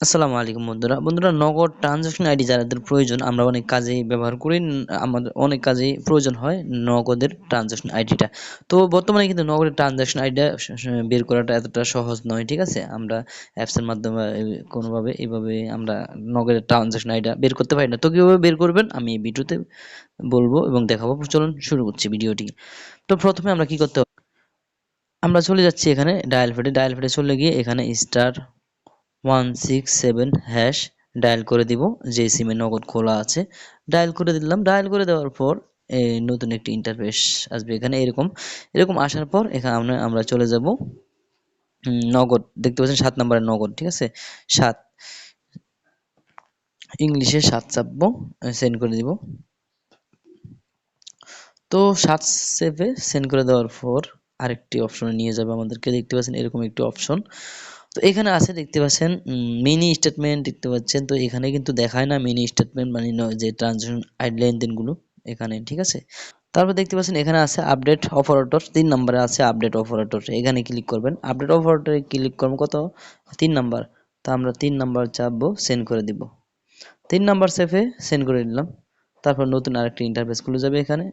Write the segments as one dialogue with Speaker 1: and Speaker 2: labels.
Speaker 1: আসসালামু আলাইকুম বন্ধুরা। বন্ধুরা, নগদ ট্রানজাকশন আইডি যাদের প্রয়োজন, আমরা অনেক কাজেই ব্যবহার করি, আমাদের অনেক কাজেই প্রয়োজন হয় নগদের ট্রানজাকশন আইডিটা তো বর্তমানে কিন্তু নগদের ট্রানজাকশন আইডিটা বের করাটা এতটা সহজ নয়, ঠিক আছে? আমরা অ্যাপসের মাধ্যমে কোনোভাবে এইভাবে আমরা নগদের ট্রানজাকশন আইডিটা বের করতে পারি না। তো কীভাবে বের করবেন? আমি এই ভিডিওতে বলব এবং দেখাবো। চলুন শুরু করছি ভিডিওটি। তো প্রথমে আমরা কি করতে আমরা চলে যাচ্ছি এখানে ডায়াল ফেডে ডায়াল ফেডে চলে গিয়ে এখানে star one six seven hash dial করে দিব যে সিমে নগদ খোলা আছে। ডায়াল করে দিলাম ডায়াল করে দেওয়ার পর এই নতুন একটি ইন্টারফেস আসবে এখানে, এরকম এরকম আসার পর এখানে আমরা চলে যাব। নগদ, দেখতে পাচ্ছেন সাত নম্বরের নগদ, ঠিক আছে? সাত, ইংলিশে সাত চাপবো সেন্ড করে দিব। তো সাত সেভে সেন্ড করে দেওয়ার পর আরেকটি অপশনে নিয়ে যাবে আমাদেরকে, দেখতে পাচ্ছেন এরকম একটি অপশন তো এখানে আছে দেখতে পাচ্ছেন মিনি স্টেটমেন্ট দেখতে পাচ্ছেন। তো এখানে কিন্তু দেখায় না মিনি স্টেটমেন্ট মানে যে ট্রানজাকশন লেনদেনগুলো এখানে, ঠিক আছে? তারপর দেখতে পাচ্ছেন এখানে আছে আপডেট অপারেটর তিন নম্বরে আছে আপডেট অপারেটর এখানে ক্লিক করবেন আপডেট অপারেটরে ক্লিক করবেন কত? তিন নাম্বার। তো আমরা তিন নাম্বার চাপবো সেন্ড করে দিব। তিন নাম্বার সেফে সেন্ড করে দিলাম তারপর নতুন আরেকটি ইন্টারফেস খুলে যাবে এখানে।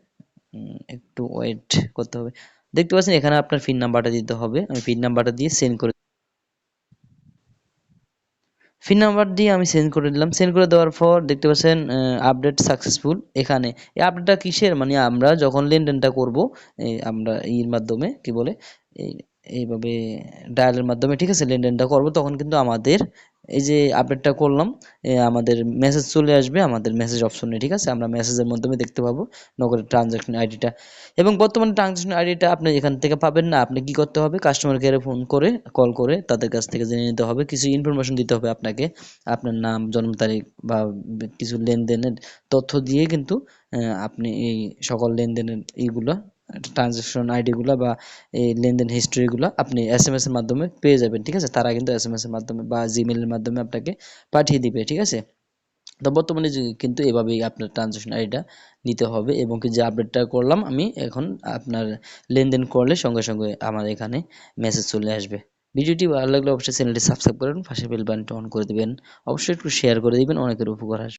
Speaker 1: একটু ওয়েট করতে হবে। দেখতে পাচ্ছেন এখানে আপনার পিন নাম্বারটা দিতে হবে। আমি পিন নাম্বারটা দিয়ে সেন্ড করে পিন নাম্বার দিয়ে আমি সেন্ড করে দিলাম। সেন্ড করে দেওয়ার পর দেখতে পাচ্ছেন আপডেট সাকসেসফুল এখানে। এই আপডেটটা কিসের? মানে আমরা যখন লেনদেনটা করব আমরা এর মাধ্যমে, কি বলে? এইভাবে ডায়ালের মাধ্যমে, ঠিক আছে, লেনদেনটা করব। তখন কিন্তু আমাদের এই যে আপডেটটা করলাম আমাদের মেসেজ চলে আসবে, আমাদের মেসেজ অপশনে ঠিক আছে? আমরা মেসেজের মাধ্যমে দেখতে পাবো নগরের ট্রানজাকশন আইডিটা এবং বর্তমানে ট্রানজাকশন আইডিটা আপনি এখান থেকে পাবেন না, আপনি কি করতে হবে? কাস্টমার কেয়ারে ফোন করে কল করে তাদের কাছ থেকে জেনে নিতে হবে। কিছু ইনফরমেশন দিতে হবে আপনাকে, আপনার নাম, জন্ম তারিখ বা কিছু লেনদেনের তথ্য দিয়ে কিন্তু আপনি এই সকল লেনদেনের এইগুলো ট্রানজাকশন আইডিগুলো বা, এই লেনদেন হিস্ট্রিগুলো আপনি এস এম এর মাধ্যমে পেয়ে যাবেন, ঠিক আছে? তারা কিন্তু এস এম এর মাধ্যমে বা জিমেলের মাধ্যমে আপনাকে পাঠিয়ে দিবে, ঠিক আছে? তো বর্তমানে কিন্তু এভাবেই আপনার ট্রানজাকশন আইডিটা নিতে হবে এবং কি যে আপডেটটা করলাম আমি, এখন আপনার লেনদেন করলে সঙ্গে সঙ্গে আমার এখানে মেসেজ চলে আসবে। ভিডিওটি ভালো লাগলে অবশ্যই চ্যানেলটি সাবস্ক্রাইব করেন, পাশে বেল বাটনটি অন করে দিবেন। অবশ্যই একটু শেয়ার করে দিবেন, অনেকের উপকার আসবে।